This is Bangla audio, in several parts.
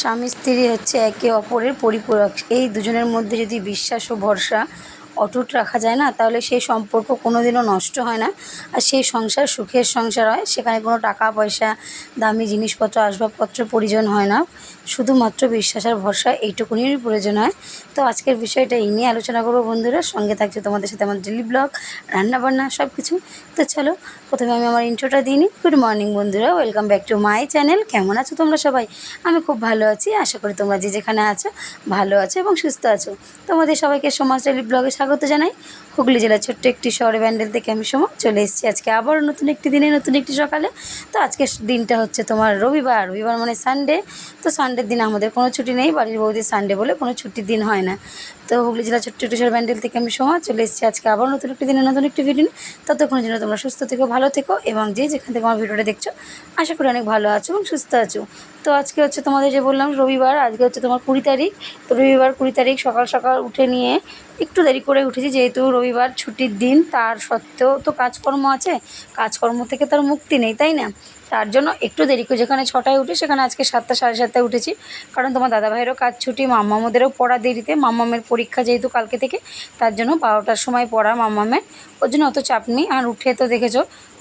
স্বামী স্ত্রী হচ্ছে একে অপরের পরিপূরক। এই দুজনের মধ্যে যদি বিশ্বাস ও ভরসা অটুট রাখা যায় না, তাহলে সেই সম্পর্ক কোনো দিনও নষ্ট হয় না। আর সেই সংসার সুখের সংসার হয়, সেখানে কোনো টাকা, পয়সা, দামি জিনিসপত্র, আসবাবপত্র প্রয়োজন হয় না। শুধুমাত্র বিশ্বাস আর ভরসা এইটুকুনি প্রয়োজন হয়। তো আজকের বিষয়টা এই নিয়ে আলোচনা করব বন্ধুরা। সঙ্গে থাকছে তোমাদের সাথে আমার ডেলি ব্লগ রান্নাবান্না সব কিছু তো চলো, প্রথমে আমি আমার ইন্ট্রোটা দিই নি গুড মর্নিং বন্ধুরা welcome back to my channel কেমন আছো তোমরা সবাই? আমি খুব ভালো আছি। আশা করি তোমরা যে যেখানে আছো, ভালো আছো এবং সুস্থ আছো। তোমাদের সবাইকে সমাজ ডেলি ব্লগে জানাই হুগলি জেলার ছোট্ট একটি শহরে ব্যান্ডেল থেকে আমি সময় চলে এসেছি আজকে আবার নতুন একটি দিনে, নতুন একটি সকালে। তো আজকে দিনটা হচ্ছে তোমার রবিবার। রবিবার মানে সানডে তো সানডের দিন আমাদের কোনো ছুটি নেই। বাড়ির বৌদির সানডে বলে কোনো ছুটির দিন হয় না। তো হুগলি জেলার ছোট্ট একটি শহর ব্যান্ডেল থেকে আমি সময় চলে এসেছি আজকে আবার নতুন একটি দিনে, নতুন একটি ভিডিও। ততক্ষণের জন্য তোমরা সুস্থ থেকো, ভালো থেকো এবং যে যেখান থেকে আমার ভিডিওটা দেখছ, আশা করি অনেক ভালো আছো এবং সুস্থ আছো। তো আজকে হচ্ছে তোমাদের যে বললাম রবিবার, আজকে হচ্ছে তোমার কুড়ি তারিখ। তো রবিবার কুড়ি তারিখ সকাল সকাল উঠে নিয়ে একটু দেরি করে উঠেছি, যেহেতু রবিবার ছুটির দিন, তার সত্ত্বেও তো কাজকর্ম আছে। কাজকর্ম থেকে তার মুক্তি নেই, তাই না? তার জন্য একটু দেরি করে যেখানে ছটায় উঠি, সেখানে আজকে সাতটা সাড়ে সাতটায় উঠেছি। কারণ তোমার দাদাভাইয়েরও কাজ ছুটি মাম্মামদেরও পড়া দেরিতে। মাম্মামের পরীক্ষা যেহেতু কালকে থেকে, তার জন্য বারোটার সময় পড়া মাম্মামের ওর জন্য অত চাপ নেই। আর উঠে তো দেখেছ,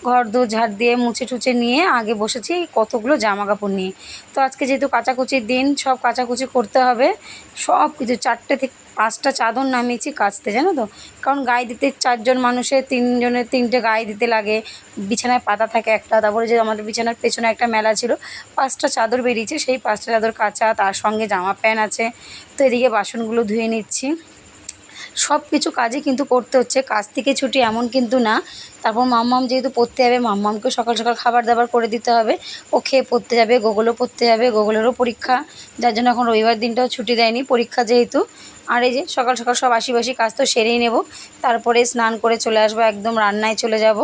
ঘর দু ঝাড় দিয়ে মুছে টুছে নিয়ে আগে বসেছি কতগুলো জামা কাপড় নিয়ে। তো আজকে যেহেতু কাচাকুচির দিন, সব কাচাকুচি করতে হবে। সব কিছু চারটে থেকে পাঁচটা চাদর নামিয়েছি কাচতে, জানো তো? কারণ গায়ে দিতে চারজন মানুষের তিনজনের তিনটে গায়ে দিতে লাগে, বিছানায় পাতা থাকে একটা, তারপরে যে আমাদের বিছানার পেছনে একটা মেলা ছিল, পাঁচটা চাদর বেরিয়েছে, সেই পাঁচটা চাদর কাচা, তার সঙ্গে জামা প্যান্ট আছে, তো এদিকে বাসনগুলো ধুয়ে নিচ্ছি। সব কিছু কাজই কিন্তু করতে হচ্ছে। কাজ থেকে ছুটি এমন কিন্তু না। তারপর মাম্মাম যেহেতু পড়তে যাবে মাম্মামকে সকাল সকাল খাবার দাবার করে দিতে হবে। ও খেয়ে পড়তে যাবে, গোগলও পড়তে যাবে, গোগলেরও পরীক্ষা। যার জন্য এখন রবিবার দিনটাও ছুটি দেয়নি পরীক্ষা যেহেতু। আর এই যে সকাল সকাল সব আশিবাসি কাজ তো সেরেই নেব। তারপরে স্নান করে চলে আসব, একদম রান্নায় চলে যাব।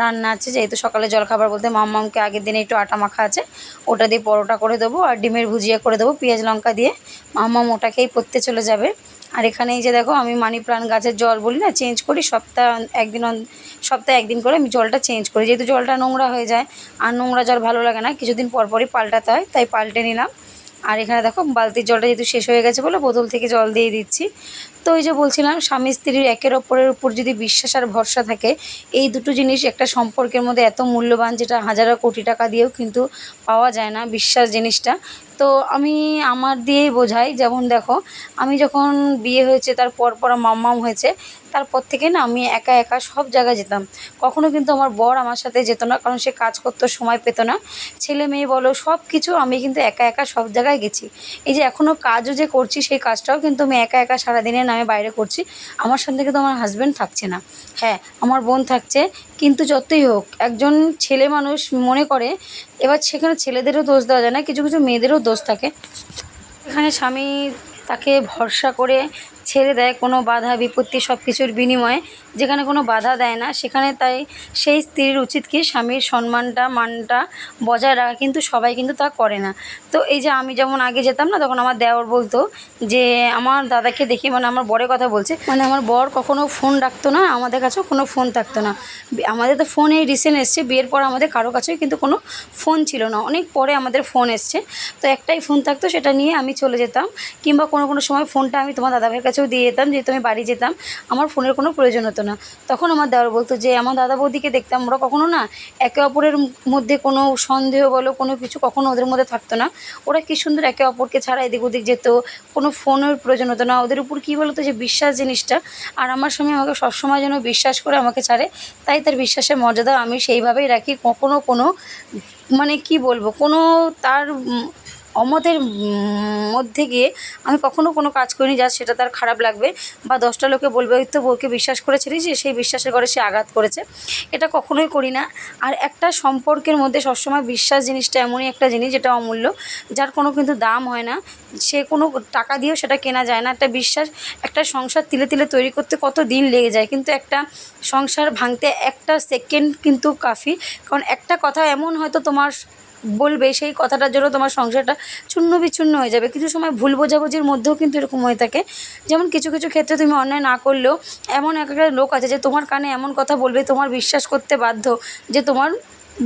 রান্না আছে যেহেতু সকালে জলখাবার বলতে মাম্মামকে আগের দিনে একটু আটা মাখা আছে। ওটা দিয়ে পরোটা করে দেবো আর ডিমের ভুজিয়া করে দেবো, পেঁয়াজ লঙ্কা দিয়ে। মাম্মাম ওটাকেই পড়তে চলে যাবে। আর এখানে এই যে দেখো, আমি মানি প্লান্ট গাছের জল বলি না চেঞ্জ করি, সপ্তাহ একদিন সপ্তাহে একদিন করে আমি জলটা চেঞ্জ করি। যেহেতু জলটা নোংরা হয়ে যায়, আর নোংরা জল ভালো লাগে না, কিছুদিন পরপরই পাল্টাতে হয়, তাই পাল্টে নিলাম। আর এখানে দেখো, বালতির জলটা যেহেতু শেষ হয়ে গেছে বলে বোতল থেকে জল দিয়ে দিচ্ছি। তো ওই যে বলছিলাম, স্বামী স্ত্রীর একের অপরের উপর যদি বিশ্বাস আর ভরসা থাকে, এই দুটো জিনিস একটা সম্পর্কের মধ্যে এত মূল্যবান যেটা হাজারো কোটি টাকা দিয়েও কিন্তু পাওয়া যায় না বিশ্বাস জিনিসটা। তো আমি, আমার দিয়েই বোঝাই, যেমন দেখো, আমি যখন বিয়ে হয়েছে, তার পর পর মাম্মাম হয়েছে তারপর থেকে না আমি একা একা সব জায়গায় যেতাম। কখনো কিন্তু আমার বর আমার সাথে যেত না, কারণ সে কাজ করতে, সময় পেত না। ছেলে মেয়ে বলো সব কিছু আমি কিন্তু একা একা সব জায়গায় গেছি। এই যে এখনও কাজও যে করছি, সেই কাজটাও কিন্তু আমি একা একা সারাদিনের নামে বাইরে করছি। আমার সঙ্গে কিন্তু আমার হাজব্যান্ড থাকছে না। হ্যাঁ আমার বোন থাকছে, কিন্তু যতই হোক, একজন ছেলে মানুষ মনে করে, এবার সেখানে ছেলেদেরও দোষ দেওয়া যায় না, কিছু কিছু মেয়েদেরও দোষ থাকে। এখানে স্বামী তাকে ভরসা করে ছেড়ে দেয় কোনো বাধা বিপত্তি সব কিছুর বিনিময়ে যেখানে কোনো বাধা দেয় না, সেখানে তাই সেই স্ত্রীর উচিত কি স্বামীর সম্মানটা, মানটা বজায় রাখা, কিন্তু সবাই কিন্তু তা করে না। তো এই যে আমি যেমন আগে যেতাম না, তখন আমার দেওর বলতো যে, আমার দাদাকে দেখি মানে আমার বরের কথা বলছে মানে আমার বর কখনো ফোন রাখতো না, আমাদের কাছেও কোনো ফোন থাকতো না। আমাদের তো ফোন এই রিসেন্ট এসছে, বিয়ের পর আমাদের কারও কাছেও কিন্তু কোনো ফোন ছিল না। অনেক পরে আমাদের ফোন এসছে। তো একটাই ফোন থাকতো, সেটা নিয়ে আমি চলে যেতাম, কিংবা কোনো কোনো সময় ফোনটা আমি তোমার দাদাভাইয়ের কাছেও দিয়ে যেতাম, যেহেতু আমি বাড়ি যেতাম, আমার ফোনের কোনো প্রয়োজন হতো না। তখন আমার দেওয়ার বলতো যে, আমার দাদা বৌদিকে দেখতাম ওরা কখনো না একে অপরের মধ্যে কোনো সন্দেহ বলো, কোনো কিছু কখনো ওদের মধ্যে থাকতো না। ওরা কি সুন্দর একে অপরকে ছাড়া এদিক ওদিক যেত, কোনো ফোনের প্রয়োজন হতো না। ওদের উপর কী বলতো যে, বিশ্বাস জিনিসটা। আর আমার স্বামী আমাকে সবসময় যেন বিশ্বাস করে আমাকে ছাড়ে, তাই তার বিশ্বাসের মর্যাদা আমি সেইভাবেই রাখি। কখনো কোনো মানে কি বলব, কোনো তার অমতের মধ্যে গিয়ে আমি কখনো কোনো কাজ করিনি, যা সেটা তার খারাপ লাগবে বা দশটা লোকে বলবে, ওই তো বউকে বিশ্বাস করেছিলি যে সেই বিশ্বাসের ঘরে সে আঘাত করেছে। এটা কখনোই করি না। আর একটা সম্পর্কের মধ্যে সবসময় বিশ্বাস জিনিসটা এমনই একটা জিনিস যেটা অমূল্য, যার কোনো কিন্তু দাম হয় না। সে কোনো টাকা দিয়েও সেটা কেনা যায় না। একটা বিশ্বাস, একটা সংসার তিলে তিলে তৈরি করতে কত দিন লেগে যায়। কিন্তু একটা সংসার ভাঙতে একটা সেকেন্ড কিন্তু কাফি। কারণ একটা কথা এমন হয়তো তোমার বলবে সেই কথাটার জন্য তোমার সংসারটা চূন্য বিচ্ছুন্ন হয়ে যাবে। কিছু সময় ভুল বোঝাবুঝির মধ্যেও কিন্তু এরকম হয়ে থাকে। যেমন কিছু কিছু ক্ষেত্রে তুমি অন্যায় না করলেও এমন এক একটা লোক আছে যে তোমার কানে এমন কথা বলবে, তোমার বিশ্বাস করতে বাধ্য যে তোমার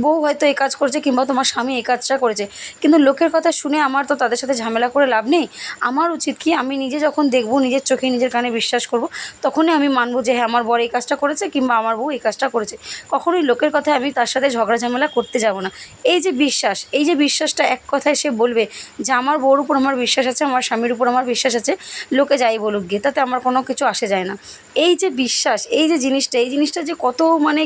বউ হয়তো এই কাজ করেছে কিংবা তোমার স্বামী এই কাজটা করেছে। কিন্তু লোকের কথা শুনে আমার তো তাদের সাথে ঝামেলা করে লাভ নেই। আমার উচিত কি আমি নিজে যখন দেখব, নিজের চোখে, নিজের কানে বিশ্বাস করব, তখনই আমি মানবো যে হ্যাঁ আমার বর এই কাজটা করেছে কিংবা আমার বউ এই কাজটা করেছে। কখনোই লোকের কথায় আমি তার সাথে ঝগড়া ঝামেলা করতে যাব না। এই যে বিশ্বাস, এই যে বিশ্বাসটা এক কথায় সে বলবে যে আমার বউর উপর আমার বিশ্বাস আছে, আমার স্বামীর উপর আমার বিশ্বাস আছে, লোকে যাই বলুক গিয়ে, তাতে আমার কোনো কিছু আসে যায় না। এই যে বিশ্বাস, এই যে জিনিসটা, এই জিনিসটা যে কত মানে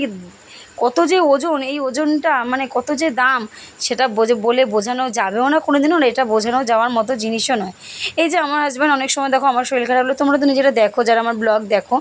কত যে ওজন, এই ওজনটা মানে কত যে দাম, সেটা বোঝে, বলে বোঝানো যাবেও না কোনো দিনও না, এটা বোঝানো যাওয়ার মতো জিনিসও নয়। এই যে আমার হাজব্যান্ড অনেক সময় দেখো, আমার শরীর খারাপ হলে তোমরা তো নিজেরা দেখো, যারা আমার ব্লগ দেখো,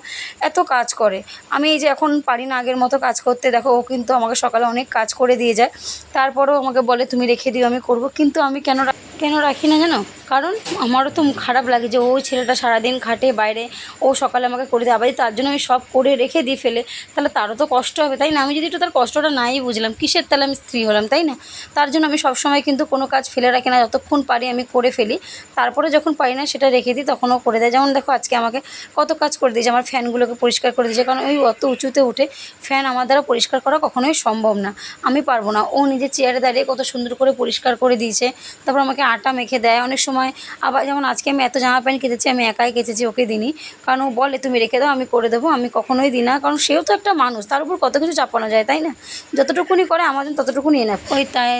এত কাজ করে। আমি এই যে এখন পারি না আগের মতো কাজ করতে, দেখো, ও কিন্তু আমাকে সকালে অনেক কাজ করে দিয়ে যায়, তারপরও আমাকে বলে, তুমি রেখে দিও, আমি করব। কিন্তু আমি কেন কেন রাখি না জানো? কারণ আমারও তো খারাপ লাগে যে ওই ছেলেটা সারাদিন খাটে বাইরে, ও সকালে আমাকে করে দেয়, আবার তার জন্য আমি সব করে রেখে দিয়ে ফেলে, তাহলে তারও তো কষ্ট হবে, তাই না? আমি যদি একটু তার কষ্টটা নাই বুঝলাম, কিসের তাহলে আমি স্ত্রী হলাম, তাই না? তার জন্য আমি সবসময় কিন্তু কোনো কাজ ফেলে রাখি না, যতক্ষণ পারি আমি করে ফেলি। তারপরে যখন পারি না, সেটা রেখে দিই, তখন ও করে দেয়। যেমন দেখো, আজকে আমাকে কত কাজ করে দিয়েছে, আমার ফ্যানগুলোকে পরিষ্কার করে দিয়েছে, কারণ ওই অত উঁচুতে উঠে ফ্যান আমার দ্বারা পরিষ্কার করা কখনোই সম্ভব না। আমি পারব না। ও নিজে চেয়ারে দাঁড়িয়ে কত সুন্দর করে পরিষ্কার করে দিয়েছে, তারপর আমাকে আটা মেখে দেয়। অনেক সময় আবার যেমন আজকে আমি এত জামা প্যান্ট কেচেছি, আমি একাই কেচেছি, ওকে দিনই কারণ ও বলে, তুমি রেখে দাও, আমি করে দেবো, আমি কখনোই দিই না। কারণ সেও তো একটা মানুষ, তার উপর কত কিছু চাপানো যায়, তাই না? যতটুকুনি করে আমার জন্য ততটুকুনি এনে ওই তাই,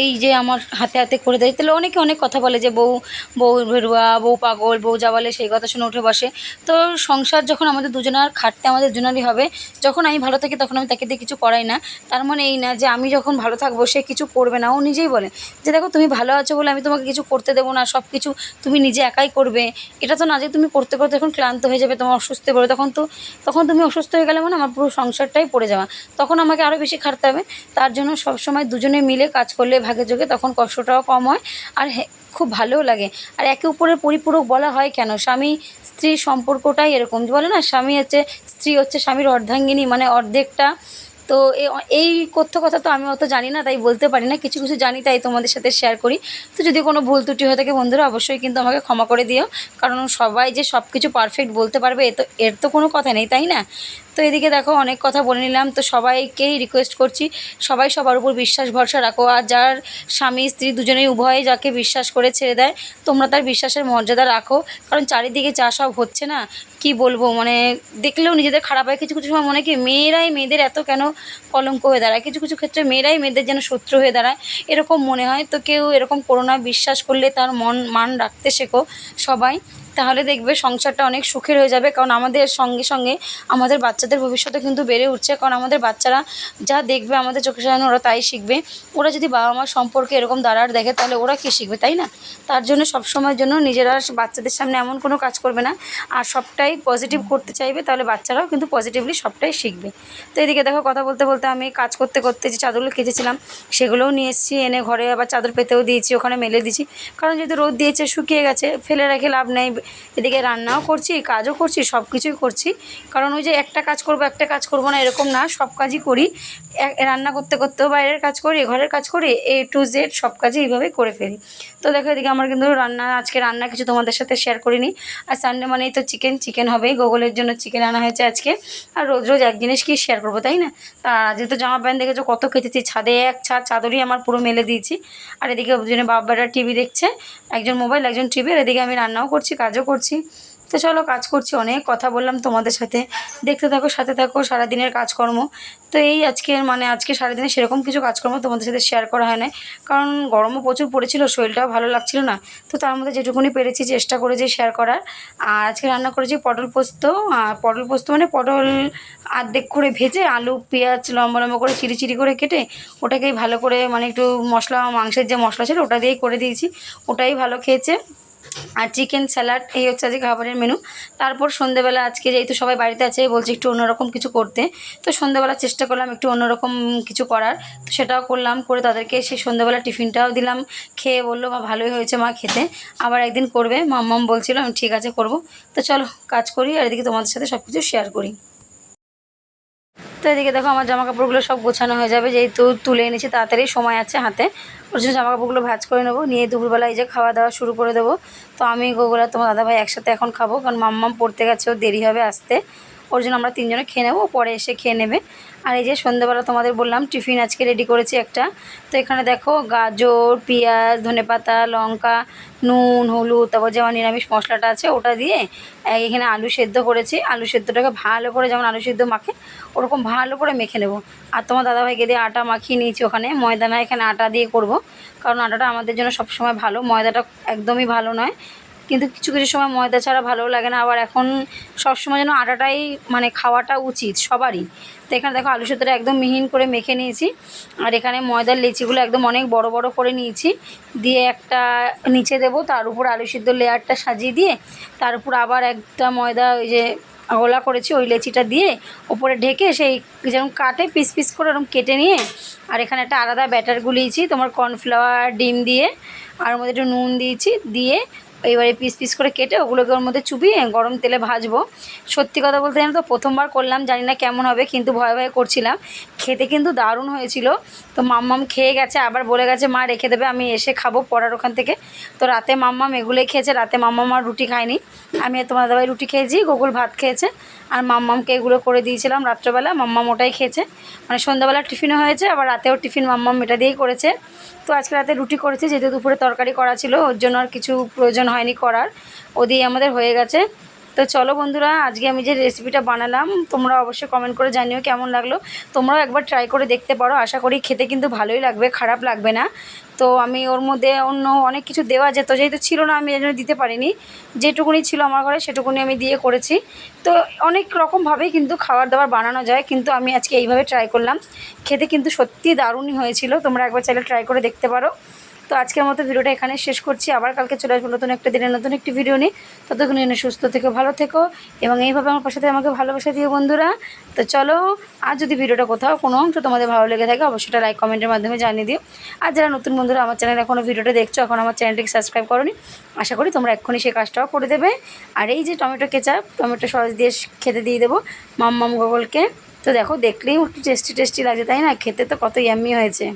এই যে আমার হাতে হাতে করে দেয়। তাহলে অনেকে অনেক কথা বলে যে, বউ বউ ভেরুয়া বউ পাগল, বউ যা বলে সেই কথা শুনে উঠে বসে। তো সংসার যখন আমাদের দুজনার খাটতে আমাদের দুজনেরই হবে, যখন আমি ভালো থাকি তখন আমি তাকে দিয়ে কিছু করাই না। তার মানে এই না যে, আমি যখন ভালো থাকব, সে কিছু করবে না। ও নিজেই বলে যে, দেখো, তুমি ভালো আছো বলে আমি তোমাকে কিছু করতে দেবো না সব কিছু তুমি নিজে একাই করবে। এটা তো না যে তুমি করতে করতে যখন ক্লান্ত হয়ে যাবে, তোমার অসুস্থ পড়বে। তখন তো, তখন তুমি অসুস্থ হয়ে গেলে মানে আমার পুরো সংসারটাই পড়ে যাওয়া তখন আমাকে আরও বেশি খাটতে হবে। তার জন্য সবসময় দুজনে মিলে কাজ করলে ভাগে যোগে তখন কষ্টটাও কম হয়। আর খুব ভালোও লাগে। আর একে উপরের পরিপূরক বলা হয় কেন? স্বামী স্ত্রীর সম্পর্কটাই এরকম। বলে না, স্বামী হচ্ছে, স্ত্রী হচ্ছে স্বামীর অর্ধাঙ্গিনী। মানে অর্ধেকটা তো এই কথ্য কথা তো আমি অত জানি না, তাই বলতে পারি না। কিছু কিছু জানি, তাই তোমাদের সাথে শেয়ার করি। তো যদি কোনো ভুল ত্রুটি হয়ে থাকে বন্ধুরা, অবশ্যই কিন্তু আমাকে ক্ষমা করে দিও। কারণ সবাই যে সব কিছু পারফেক্ট বলতে পারবে, এ তো, এর তো কোনো কথা নেই, তাই না? তো এদিকে দেখো অনেক কথা বলে নিলাম। তো সবাইকেই রিকোয়েস্ট করছি, সবাই সবার উপর বিশ্বাস, ভরসা রাখো। আর যার স্বামী, স্ত্রী দুজনেই উভয়ে যাকে বিশ্বাস করে ছেড়ে দেয়, তোমরা তার বিশ্বাসের মর্যাদা রাখো। কারণ চারিদিকে যা সব হচ্ছে না, কি বলব? মানে দেখলেও নিজেদের খারাপ হয়। কিছু কিছু সময় মনে কি মেয়েরাই মেয়েদের এত কেন কলঙ্ক হয়ে দাঁড়ায়? কিছু কিছু ক্ষেত্রে মেয়েরাই মেয়েদের যেন শত্রু হয়ে দাঁড়ায়। এরকম মনে হয়। তো কেউ এরকম করোনা বিশ্বাস করলে তার মন, মান রাখতে শেখো সবাই। তাহলে দেখবে সংসারটা অনেক সুখের হয়ে যাবে। কারণ আমাদের সঙ্গে সঙ্গে আমাদের বাচ্চাদের ভবিষ্যতে কিন্তু বেড়ে উঠছে। কারণ আমাদের বাচ্চারা যা দেখবে আমাদের চোখের সামনে ওরা তাই শিখবে। ওরা যদি বাবা মার সম্পর্কে এরকম দাঁড়ার দেখে, তাহলে ওরা কী শিখবে, তাই না? তার জন্য সবসময়ের জন্য নিজেরা বাচ্চাদের সামনে এমন কোনো কাজ করবে না। আর সবটাই পজিটিভ করতে চাইবে, তাহলে বাচ্চারাও কিন্তু পজিটিভলি সবটাই শিখবে। তো এদিকে দেখো, কথা বলতে বলতে আমি কাজ করতে করতে যে চাদরগুলো কেচেছিলাম, সেগুলোও নিয়ে এসেছি। এনে ঘরে আবার চাদর পেতেও দিয়েছি, ওখানে মেলে দিয়েছি। কারণ যেহেতু রোদ দিয়েছে, শুকিয়ে গেছে, ফেলে রেখে লাভ নেই। এদিকে রান্নাও করছি কাজও করছি সব কিছুই করছি। কারণ ওই যে একটা কাজ করব, একটা কাজ করব না, এরকম না, সব কাজই করি। রান্না করতে করতেও বাইরের কাজ করি, ঘরের কাজ করি এ টু জেড সব কাজই এইভাবে করে ফেলি। তো দেখো এদিকে আমার কিন্তু রান্না, আজকে রান্না কিছু তোমাদের সাথে শেয়ার করিনি। আর সানডে মানেই তো চিকেন চিকেন হবেই। গোগলের জন্য চিকেন আনা হয়েছে আজকে। আর রোজ রোজ এক জিনিস কি শেয়ার করব, তাই না? তা যেহেতু জামা প্যান্ট দেখেছ, কত খেতেছি ছাদে এক ছাদ, চাদরই আমার পুরো মেলে দিয়েছি। আর এদিকে দুজনে বাবারা টিভি দেখছে। একজন মোবাইল, একজন টিভি। আর এদিকে আমি রান্নাও করছি, কাজও করছি। তো চলো, কাজ করছি, অনেক কথা বললাম তোমাদের সাথে। দেখতে থাকো, সাথে থাকো, সারাদিনের কাজকর্ম। তো এই আজকের মানে আজকে সারাদিনে সেরকম কিছু কাজকর্ম তোমাদের সাথে শেয়ার করা হয় না কারণ গরমও প্রচুর পড়েছিল, শরীরটাও ভালো লাগছিল না। তো তার মধ্যে যেটুকুনি পেরেছি, চেষ্টা করেছি শেয়ার করার। আর আজকে রান্না করেছি পটল পোস্ত। পটল পোস্ত মানে পটল আর্ধেক করে ভেজে আলু, পেঁয়াজ, লম্বা লম্বা করে চিরি চিরি করে কেটে ওটাকেই ভালো করে মানে একটু মশলা, মাংসের যে মশলা ছিল ওটা দিয়েই করে দিয়েছি। ওটাই ভালো খেয়েছে। আর চিকেন স্যালাড এই হচ্ছে আজকে খাবারের মেনু তারপর সন্ধেবেলা আজকে যেহেতু সবাই বাড়িতে আছে, বলছে একটু অন্যরকম কিছু করতে। তো সন্ধেবেলা চেষ্টা করলাম একটু অন্যরকম কিছু করার। তো সেটাও করলাম, করে তাদেরকে সেই সন্ধেবেলা টিফিনটাও দিলাম। খেয়ে বলল, মা, ভালোই হয়েছে মা খেতে। আবার একদিন করবে। মাম্মাম বলছিল, আমি ঠিক আছে করব। তো চলো, কাজ করি আর এদিকে তোমাদের সাথে সব কিছু শেয়ার করি। তো এদিকে দেখো আমার জামা কাপড়গুলো সব গোছানো হয়ে যাবে যেহেতু তুলে এনেছি, তাড়াতাড়ি সময় আছে হাতে। ওর জন্য জামা কাপড়গুলো ভাজ করে নেব, নিয়ে দুপুরবেলা এই যে খাওয়া দাওয়া শুরু করে দেবো। তো আমি গোগুলা তোমার দাদাভাই একসাথে এখন খাব, কারণ মাম্মাম পড়তে গেছে ও দেরি হবে আসতে। ওর জন্য আমরা তিনজনে খেয়ে নেব, পরে এসে খেয়ে নেবে। আর এই যে সন্ধ্যেবেলা তোমাদের বললাম, টিফিন আজকে রেডি করেছি একটা। তো এখানে দেখো গাজর, পেঁয়াজ, ধনেপাতা, লঙ্কা, নুন, হলুদ, তারপর যেমন নিরামিষ মশলাটা আছে ওটা দিয়ে এখানে আলু সেদ্ধ করেছি। আলু সেদ্ধটাকে ভালো করে যেমন আলু সেদ্ধ মাখে, ওরকম ভালো করে মেখে নেব। আর তোমার দাদাভাইকে দিয়ে আটা মাখিয়ে নিয়েছি ওখানে। ময়দা না এখানে আটা দিয়ে করব, কারণ আটাটা আমাদের জন্য সবসময় ভালো। ময়দাটা একদমই ভালো নয়। কিন্তু কিছু কিছু সময় ময়দা ছাড়া ভালোও লাগে না। আবার এখন সবসময় যেন আটাটাই মানে খাওয়াটা উচিত সবারই। তো এখানে দেখো আলু সেদ্ধটা একদম মিহিন করে মেখে নিয়েছি। আর এখানে ময়দার লেচিগুলো একদম অনেক বড় বড় করে নিয়েছি। দিয়ে একটা নিচে দেবো, তার উপর আলু সিদ্ধ লেয়ারটা সাজিয়ে দিয়ে, তার উপর আবার একটা ময়দা ওই যে গোলা করেছি, ওই লেচিটা দিয়ে ওপরে ঢেকে সেই যেরকম কাটে পিস পিস করে ওরকম কেটে নিয়ে, আর এখানে একটা আলাদা ব্যাটার গুলিয়েছি, তোমার কর্নফ্লাওয়ার, ডিম দিয়ে, আর মধ্যে একটু নুন দিয়েছি, দিয়ে এইবারে পিস পিস করে কেটে ওগুলোকে ওর মধ্যে চুবিয়ে গরম তেলে ভাজবো। সত্যি কথা বলতে জানো তো, প্রথমবার করলাম, জানি না কেমন হবে, কিন্তু ভয়ে ভয়ে করছিলাম। খেতে কিন্তু দারুণ হয়েছিল। তো মাম্মাম খেয়ে গেছে, আবার বলে গেছে, মা, রেখে দেবে, আমি এসে খাব পড়ার ওখান থেকে। তো রাতে মাম্মাম এগুলোই খেয়েছে, রাতে মাম্মাম আর রুটি খায়নি। আমি তোমার দাবাই রুটি খেয়েছি, গোকুল ভাত খেয়েছে। আর মাম্মামকে এগুলো করে দিয়েছিলাম রাত্রেবেলা। মাম্মাম ওটাই খেয়েছে। মানে সন্ধ্যাবেলা টিফিনও হয়েছে, আবার রাতেও টিফিন মাম্মাম এটা দিয়েই করেছে। তো আজকে রাতে রুটি করেছে, যেহেতু দুপুরে তরকারি করা ছিল, ওর জন্য আর কিছু প্রয়োজন হয়নি করার। ও দিয়ে আমাদের হয়ে গেছে। তো চলো বন্ধুরা, আজকে আমি যে রেসিপিটা বানালাম, তোমরা অবশ্যই কমেন্ট করে জানিও কেমন লাগল। তোমরাও একবার ট্রাই করে দেখতে পারো, আশা করি খেতে কিন্তু ভালোই লাগবে, খারাপ লাগবে না। তো আমি ওর মধ্যে অন্য অনেক কিছু দেওয়া যেত, যেহেতু ছিল না, আমি এই জন্য দিতে পারিনি। যেটুকুনি ছিল আমার ঘরে, সেটুকুনি আমি দিয়ে করেছি। তো অনেক রকমভাবেই কিন্তু খাবার দাবার বানানো যায়, কিন্তু আমি আজকে এইভাবে ট্রাই করলাম। খেতে কিন্তু সত্যি দারুণই হয়েছিল, তোমরা একবার চাইলে ট্রাই করে দেখতে পারো। তো আজকের মতো ভিডিওটা এখানে শেষ করছি। আবার কালকে চলে আসব নতুন একটা দিনের নতুন একটি ভিডিও নিয়ে। ততক্ষণ জন্য সুস্থ থেকো, ভালো থেকো এবং এইভাবে আমার পাশে আমাকে ভালোবাসা দিও বন্ধুরা। তো চলো, আর যদি ভিডিওটা কোথাও কোনো অংশ তোমাদের ভালো লেগে থাকে অবশ্যই লাইক কমেন্টের মাধ্যমে জানিয়ে দিও। আর যারা নতুন বন্ধুরা আমার চ্যানেল এখনও ভিডিওটা দেখছ, এখন আমার চ্যানেলটিকে সাবস্ক্রাইব করোনি, আশা করি তোমরা এক্ষুনি সেই কাজটাও করে দেবে। আর এই যে টমেটো কেচাপ, টমেটো সস দিয়ে খেতে দিয়ে দেবো মাম মাম গোগলকে। তো দেখো, দেখলেই একটু টেস্টি টেস্টি লাগে, তাই না? খেতে তো কত ইয়াম্মি হয়েছে।